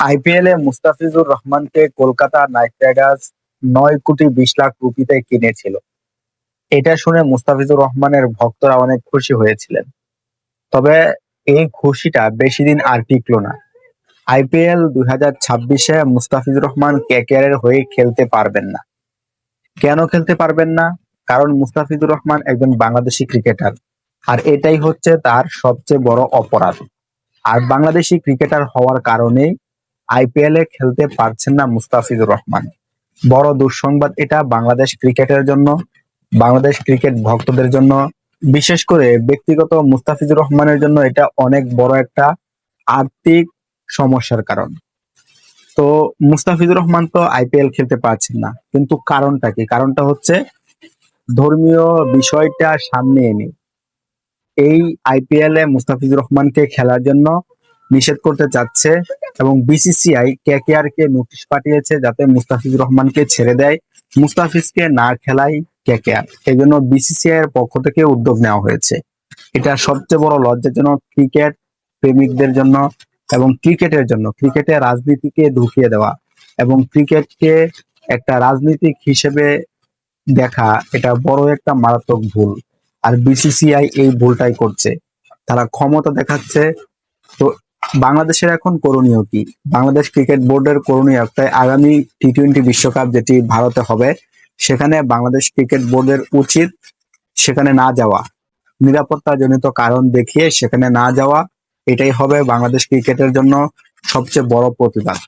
IPL এ মুস্তাফিজুর রহমানকে Kolkata night Riders নয় কোটি বিশ লাখ রুপিতে কিনেছিল। এটা শুনে মুস্তাফিজুর রহমানের ভক্তরা অনেক খুশি হয়েছিলেন। তবে এই খুশিটা বেশি দিন আর টিকলো না। আইপিএল দুই হাজার ছাব্বিশে মুস্তাফিজুর রহমান কেকেআর এর হয়ে খেলতে পারবেন না। কেন খেলতে পারবেন না? কারণ মুস্তাফিজুর রহমান একজন বাংলাদেশি ক্রিকেটার। আর এটাই হচ্ছে তার সবচেয়ে বড় অপরাধ। আর বাংলাদেশি ক্রিকেটার হওয়ার কারণেই আইপিএল এ খেলতে পারছেন না মুস্তাফিজুর রহমান। বড় দুঃসংবাদ এটা বাংলাদেশ ক্রিকেটের জন্য, বাংলাদেশ ক্রিকেট ভক্তদের জন্য। বিশেষ করে ব্যক্তিগত মুস্তাফিজুর রহমানের জন্য এটা অনেক বড় একটা আর্থিক সমস্যার কারণ। তো মুস্তাফিজুর রহমান তো আইপিএল খেলতে পারছেন না, কিন্তু কারণটা কি? কারণটা হচ্ছে ধর্মীয় বিষয়টা সামনে এনে। এই আইপিএল এ মুস্তাফিজুর রহমানকে খেলার জন্য নিষেধ করতে চাচ্ছে এবং বিসিসিআই কেকেআর কে নোটিশ পাঠিয়েছে যাতে মুস্তাফিজুর রহমানকে ছেড়ে দেয়। মুস্তাফিজকে না খেলায় কেকেআর এই জন্য বিসিসিআই এর পক্ষ থেকে উদ্যোগ নেওয়া হয়েছে। এটা সবচেয়ে বড় লজ্জাজনক ক্রিকেট প্রেমিকদের জন্য এবং ক্রিকেটের জন্য। ক্রিকেটে রাজনীতিকে ঢুকিয়ে দেওয়া এবং ক্রিকেটকে একটা রাজনীতিক হিসেবে দেখা, এটা বড় একটা মারাত্মক ভুল। আর বিসিসিআই এই ভুলটাই করছে। তারা ক্ষমতা দেখাচ্ছে। তো বাংলাদেশের এখন করণীয় কি? বাংলাদেশ ক্রিকেট বোর্ডের করণীয় একটাই আগামী টি টোয়েন্টি বিশ্বকাপ যেটি ভারতে হবে। সেখানে বাংলাদেশ ক্রিকেট বোর্ডের উচিত সেখানে না যাওয়া। নিরাপত্তা জনিত কারণ দেখিয়ে সেখানে না যাওয়া, এটাই হবে বাংলাদেশ ক্রিকেটের জন্য সবচেয়ে বড় প্রতিবাদ।